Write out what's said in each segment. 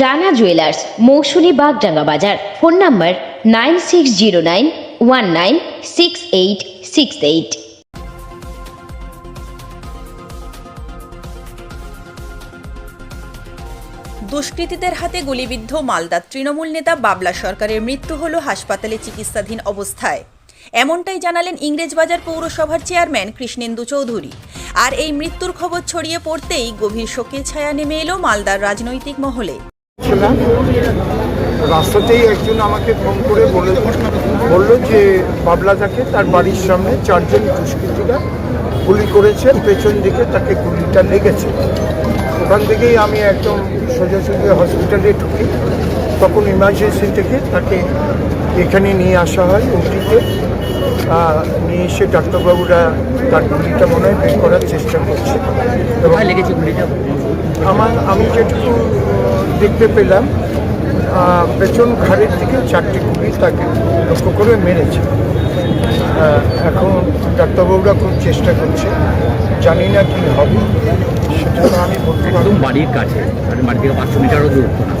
Rana jewellers Mousumi Bagdanga বাজার। Phone number nine six zero nine one nine six eight six eight. দুষ্কৃতীদের হাতে গুলিবিদ্ধ মালদার তৃণমূল নেতা বাবলা সরকারের মৃত্যু হল হাসপাতালে চিকিৎসাধীন অবস্থায়। এমনটাই জানালেন ইংরেজবাজার পৌরসভার চেয়ারম্যান কৃষ্ণেন্দু চৌধুরী। আর এই মৃত্যুর খবর ছড়িয়ে পড়তেই গভীর শোকের ছায়া নেমে এলো মালদার রাজনৈতিক মহলে। রাস্তাতেই একজন আমাকে ফোন করে বলে বলল যে বাবলাদাকে তার বাড়ির সামনে চারজন দুষ্কৃতীরা গুলি করেছে, পেছন দিকে তাকে গুলিটা লেগেছে। ওখান থেকেই আমি একদম সোজাসুজি হসপিটালে ঢুকি। তখন ইমার্জেন্সি থেকে তাকে এখানে নিয়ে আসা হয়, ওটিতে। নিয়ে এসে ডাক্তারবাবুরা তার গুলিটা মনে হয় বের করার চেষ্টা করছে। এবং আমার আমি যেটুকু দেখতে পেলাম পেছন ঘাড়ের দিকে চারটি গুলি তাকে লক্ষ্য করে মেরেছে। এখন ডাক্তারবাবুরা খুব চেষ্টা করছে জানি না কি হবে সেটা তো আমি বলতে পারব বাড়ির কাছে মানে বাড়ি থেকে পাঁচশো মিটারও না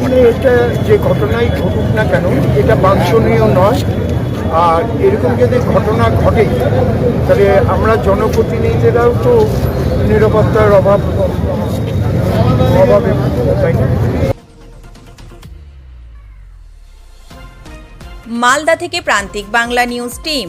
মানে এটা যে ঘটনাই ঘটুক না কেন এটা বাঞ্ছনীয় নয়। আর এরকম যদি ঘটনা ঘটে তাহলে আমরা জনপ্রতিনিধিরাও তো নিরাপত্তার অভাব মালদা থেকে প্রান্তিক বাংলা নিউজ টিম।